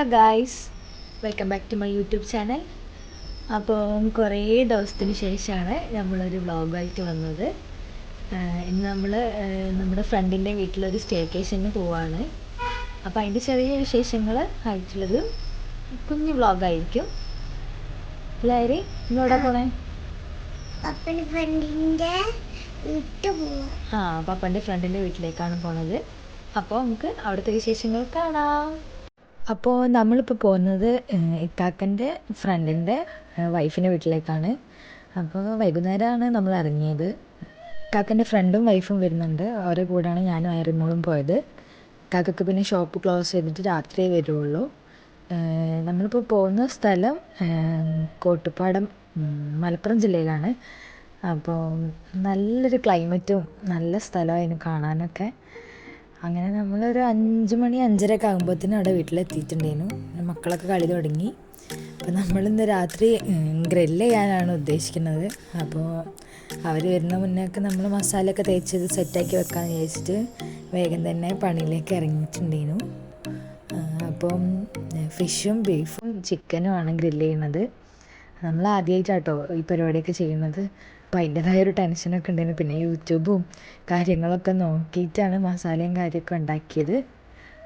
Hello guys welcome back to my YouTube channel അപ്പോൾ കുറേ ദിവസത്തിന് ശേഷമാണ് നമ്മളൊരു വ്ളോഗായിട്ട് വന്നത്. ഇന്ന് നമ്മൾ നമ്മുടെ ഫ്രണ്ടിന്റെ വീട്ടിലൊരു സ്റ്റേക്കേഷന് പോവാണ്. അപ്പോൾ അതിന്റെ ചെറിയ വിശേഷങ്ങൾ ആയിട്ടുള്ളത് കുഞ്ഞു വ്ളോഗായിരിക്കും എല്ലാവരും ഇന്നോടെ പോണേ? ആ പപ്പന്റെ ഫ്രണ്ടിന്റെ വീട്ടിലേക്കാണ് പോണത്. അപ്പോൾ നമുക്ക് അവിടുത്തെ വിശേഷങ്ങൾ കാണാം. അപ്പോൾ നമ്മളിപ്പോൾ പോകുന്നത് ഇത്താക്കന്റെ ഫ്രണ്ടിന്റെ വൈഫിന്റെ വീട്ടിലേക്കാണ്. അപ്പോൾ വൈകുന്നേരമാണ് നമ്മൾ ഇറങ്ങിയത്. ഇക്കാക്കന്റെ ഫ്രണ്ടും വൈഫും വരുന്നുണ്ട്. അവരുടെ കൂടെയാണ് ഞാനും അയറിമോളും പോയത്. ഇക്കാക്കക്ക് പിന്നെ ഷോപ്പ് ക്ലോസ് ചെയ്തിട്ട് രാത്രിയേ വരുള്ളൂ. നമ്മളിപ്പോൾ പോകുന്ന സ്ഥലം കോട്ടുപ്പാടം മലപ്പുറം ജില്ലയിലാണ്. അപ്പോൾ നല്ലൊരു ക്ലൈമറ്റും നല്ല സ്ഥലമായിരുന്നു കാണാനൊക്കെ. അങ്ങനെ നമ്മളൊരു അഞ്ച് മണി അഞ്ചര ഒക്കെ ആകുമ്പോഴത്തേനും അവിടെ വീട്ടിലെത്തിയിട്ടുണ്ടായിരുന്നു മക്കളൊക്കെ കളി തുടങ്ങി. അപ്പോൾ നമ്മളിന്ന് രാത്രി ഗ്രില്ല് ചെയ്യാനാണ് ഉദ്ദേശിക്കുന്നത്. അപ്പോൾ അവർ വരുന്ന മുന്നേ ഒക്കെ നമ്മൾ മസാലയൊക്കെ തേച്ചത് സെറ്റാക്കി വെക്കാമെന്ന് വിചാരിച്ചിട്ട് വേഗം തന്നെ പണിയിലേക്ക് ഇറങ്ങിയിട്ടുണ്ടായിരുന്നു അപ്പം ഫിഷും ബീഫും ചിക്കനും ആണ് ഗ്രില്ല് ചെയ്യുന്നത്. നമ്മൾ ആദ്യമായിട്ടാട്ടോ ഈ പരിപാടിയൊക്കെ ചെയ്യുന്നത്. അപ്പം അതിന്റെതായ ഒരു ടെൻഷനൊക്കെ ഉണ്ടായിരുന്നു പിന്നെ യൂട്യൂബും കാര്യങ്ങളൊക്കെ നോക്കിയിട്ടാണ് മസാലയും കാര്യമൊക്കെ ഉണ്ടാക്കിയത്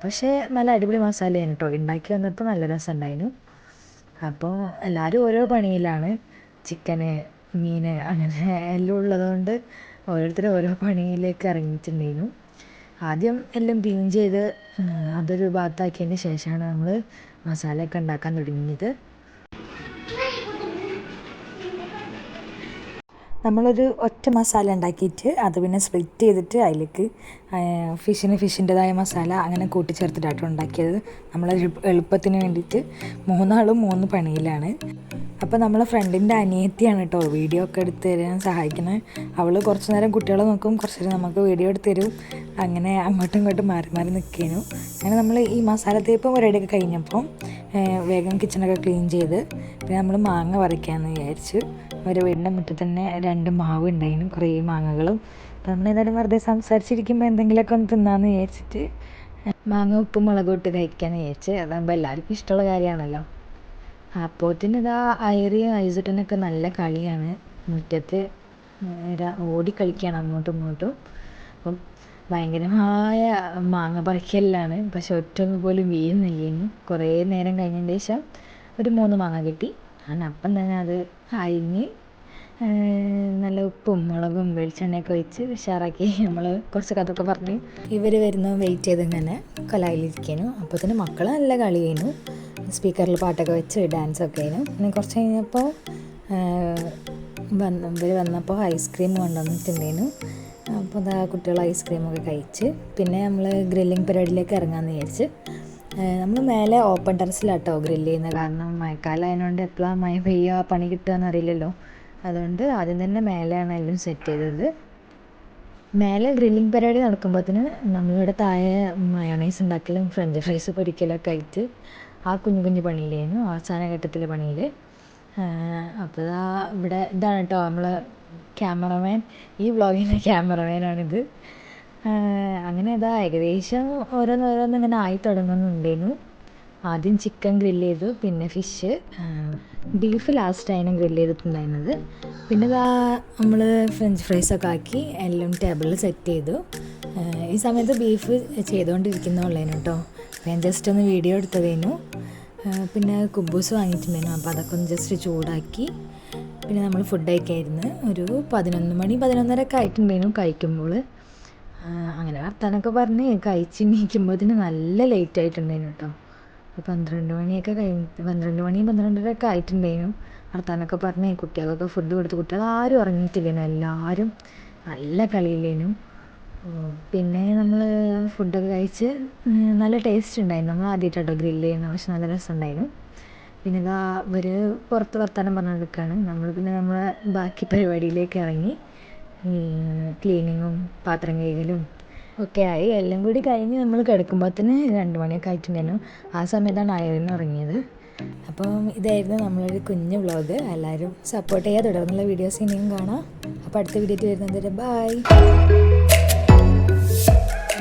പക്ഷേ നല്ല അടിപൊളി മസാലയാണ് കേട്ടോ ഉണ്ടാക്കി വന്നപ്പോൾ നല്ല രസമുണ്ടായിരുന്നു അപ്പോൾ എല്ലാവരും ഓരോ പണിയിലാണ്. ചിക്കന് മീൻ അങ്ങനെ എല്ലാം ഉള്ളതുകൊണ്ട് ഓരോരുത്തരും ഓരോ പണിയിലേക്ക് ഇറങ്ങിയിട്ടുണ്ടായിരുന്നു ആദ്യം എല്ലാം ക്ലീൻ ചെയ്ത് അതൊരു ഭാഗത്താക്കിയതിന് ശേഷമാണ് നമ്മൾ മസാലയൊക്കെ ഉണ്ടാക്കാൻ തുടങ്ങിയത്. നമ്മളൊരു ഒറ്റ മസാല ഉണ്ടാക്കിയിട്ട് അത് പിന്നെ സ്പ്ലിറ്റ് ചെയ്തിട്ട് അതിലേക്ക് ഫിഷിന് ഫിഷിന്റെതായ മസാല അങ്ങനെ കൂട്ടിച്ചേർത്തിട്ടാണ് ഉണ്ടാക്കിയത്. നമ്മൾ എളുപ്പത്തിന് വേണ്ടിയിട്ട് മൂന്നാളും മൂന്ന് പണിയിലാണ്. അപ്പോൾ നമ്മളെ ഫ്രണ്ടിന്റെ അനിയത്തിയാണ് കേട്ടോ വീഡിയോ ഒക്കെ എടുത്ത് തരാൻ സഹായിക്കുന്നത് അവൾ കുറച്ച് നേരം കുട്ടികളെ നോക്കും കുറച്ച് നേരം നമുക്ക് വീഡിയോ എടുത്ത് തരും. അങ്ങനെ അങ്ങോട്ടും ഇങ്ങോട്ടും മാറി മാറി നിൽക്കുന്നു അങ്ങനെ നമ്മൾ ഈ മസാല തേപ്പ് പരിപാടിയൊക്കെ കഴിഞ്ഞപ്പം ഏഹ് വേഗം കിച്ചണൊക്കെ ക്ലീൻ ചെയ്ത് പിന്നെ നമ്മൾ മാങ്ങ പറിക്കാമെന്ന് വിചാരിച്ചു. ഒരു വീടിന്റെ മുറ്റത്ത് തന്നെ രണ്ട് മാവ് ഉണ്ടായിരുന്നു കുറേ മാങ്ങകളും. അപ്പം നമ്മൾ ഏതായാലും വെറുതെ സംസാരിച്ചിരിക്കുമ്പോൾ എന്തെങ്കിലുമൊക്കെ ഒന്ന് തിന്നാമെന്ന് വിചാരിച്ചിട്ട്. മാങ്ങ ഉപ്പും മുളകും ഇട്ട് കഴിക്കാമെന്ന് വിചാരിച്ച്. അതാകുമ്പോൾ എല്ലാവർക്കും ഇഷ്ടമുള്ള കാര്യമാണല്ലോ. അപ്പോത്തിന് ഇതാ ഐറിയും ഐസുട്ടനൊക്കെ നല്ല കളിയാണ്. മുറ്റത്ത് ഓടി ഓടിക്കളിക്കുകയാണ് അങ്ങോട്ടും ഇങ്ങോട്ടും. അപ്പം ഭയങ്കരമായ മാങ്ങ പറിക്കലാണ് പക്ഷെ ഒറ്റ പോലും വീഴുന്നില്ലേനു കുറേ നേരം കഴിഞ്ഞതിന് ശേഷം ഒരു മൂന്ന് മാങ്ങ കിട്ടി. ഞാൻ അപ്പം തന്നെ അത് അരിഞ്ഞ് നല്ല ഉപ്പും മുളകും വെളിച്ചെണ്ണയൊക്കെ ഒഴിച്ച് ഉഷാറാക്കി നമ്മൾ കുറച്ച് കഥയൊക്കെ പറഞ്ഞ് ഇവർ വരുന്ന വെയിറ്റ് ചെയ്ത് ഇങ്ങനെ അപ്പോൾ തന്നെ മക്കൾ നല്ല കളി ചെയ്യുന്നു സ്പീക്കറിൽ പാട്ടൊക്കെ വെച്ച് ഡാൻസൊക്കെ ചെയ്യുന്നു പിന്നെ കുറച്ച് കഴിഞ്ഞപ്പോൾ വന്ന് ഇവർ വന്നപ്പോൾ ഐസ്ക്രീം കൊണ്ടുവന്നിട്ടുണ്ടായിരുന്നു അപ്പോൾ അതാ കുട്ടികൾ ഐസ്ക്രീമൊക്കെ കഴിച്ച് പിന്നെ നമ്മൾ ഗ്രില്ലിംഗ് പരിപാടിയിലേക്ക് ഇറങ്ങാമെന്ന് വിചാരിച്ച് നമ്മൾ മേലെ ഓപ്പൺ ടെറസിലാട്ടോ ഗ്രില്ല് ചെയ്യുന്നത് കാരണം മഴക്കാലം ആയതുകൊണ്ട് എപ്പോഴാണ് മഴ പെയ്യുക പണി കിട്ടുക അറിയില്ലല്ലോ. അതുകൊണ്ട് ആദ്യം തന്നെ മേലെയാണ് എല്ലാം സെറ്റ് ചെയ്തത്. മേലെ ഗ്രില്ലിംഗ് പരിപാടി നടക്കുമ്പോഴത്തേന് നമ്മളിവിടെ താഴെ മയോണൈസ് ഉണ്ടാക്കലും ഫ്രഞ്ച് ഫ്രൈസ് പൊരിക്കലൊക്കെ ആയിട്ട് ആ കുഞ്ഞു കുഞ്ഞു പണിയിലായിരുന്നു അവസാന ഘട്ടത്തിലെ പണിയിൽ. അപ്പോൾ ഇതാ ഇവിടെ ഇതാണ് കേട്ടോ നമ്മൾ ക്യാമറമാൻ ഈ വ്ളോഗിന്റെ ക്യാമറമാനാണിത് അങ്ങനെ ഇതാ ഏകദേശം ഓരോന്നോരോന്ന് ഇങ്ങനെ ആയി തുടങ്ങുന്നുണ്ടായിരുന്നു. ആദ്യം ചിക്കൻ ഗ്രില്ല് ചെയ്തു പിന്നെ ഫിഷ് ബീഫ് ലാസ്റ്റായിരുന്നു ഗ്രില്ല് ചെയ്തിട്ടുണ്ടായിരുന്നത്. പിന്നെ ഇതാ നമ്മൾ ഫ്രഞ്ച് ഫ്രൈസ് ഒക്കെ ആക്കി എല്ലാം ടേബിളിൽ സെറ്റ് ചെയ്തു. ഈ സമയത്ത് ബീഫ് ചെയ്തുകൊണ്ടിരിക്കുന്നുള്ളേനു കേട്ടോ ഞാൻ ജസ്റ്റ് ഒന്ന് വീഡിയോ എടുത്തതേനു. പിന്നെ കുബൂസ് വാങ്ങിയിട്ടുണ്ടായിരുന്നു അപ്പോൾ അതൊക്കെ ഒന്ന് ജസ്റ്റ് ചൂടാക്കി. പിന്നെ നമ്മൾ ഫുഡ് കഴിക്കായിരുന്നു ഒരു പതിനൊന്ന് മണി പതിനൊന്നര ഒക്കെ ആയിട്ടുണ്ടായിരുന്നു കഴിക്കുമ്പോൾ അങ്ങനെ വർത്താനൊക്കെ പറഞ്ഞ് കഴിച്ച് നീക്കുമ്പോഴത്തേന് നല്ല ലേറ്റ് ആയിട്ടുണ്ടായിരുന്നു കേട്ടോ ഒരു പന്ത്രണ്ട് മണിയൊക്കെ കഴിഞ്ഞ് പന്ത്രണ്ട് മണി പന്ത്രണ്ടര ഒക്കെ ആയിട്ടുണ്ടായിരുന്നു. വർത്താനൊക്കെ പറഞ്ഞ് കുട്ടികൾക്കൊക്കെ ഫുഡ് കൊടുത്ത് കുട്ടികൾ ആരും ഉറങ്ങിയിട്ടില്ലേനു? എല്ലാവരും നല്ല കളിയില്ലേനു? ഓ, പിന്നെ നമ്മൾ ഫുഡൊക്കെ കഴിച്ച് നല്ല ടേസ്റ്റ് ഉണ്ടായിരുന്നു. നമ്മൾ ആദ്യമായിട്ടോ ഗ്രില്ല് ചെയ്യുന്നത്. പക്ഷെ നല്ല രസമുണ്ടായിരുന്നു. പിന്നെ ഇതാ ഇവർ പുറത്ത് വർത്താനം പറഞ്ഞെടുക്കുകയാണ് നമ്മൾ പിന്നെ നമ്മളെ ബാക്കി പരിപാടിയിലേക്ക് ഇറങ്ങി ക്ലീനിങ്ങും പാത്രം കഴുകലും ഒക്കെ ആയി. എല്ലാം കൂടി കഴിഞ്ഞ് നമ്മൾ കിടക്കുമ്പോഴത്തേന് രണ്ട് മണിയൊക്കെ ആയിട്ടുണ്ടായിരുന്നു. ആ സമയത്താണ് ആയിരുന്നു ഉറങ്ങിയത് അപ്പം ഇതായിരുന്നു നമ്മളൊരു കുഞ്ഞു വ്ളോഗ് എല്ലാവരും സപ്പോർട്ട് ചെയ്യുക തുടർന്നുള്ള വീഡിയോസ് ഇനിയും കാണാം. അപ്പോൾ അടുത്ത വീഡിയോ വരുന്നത് ബൈ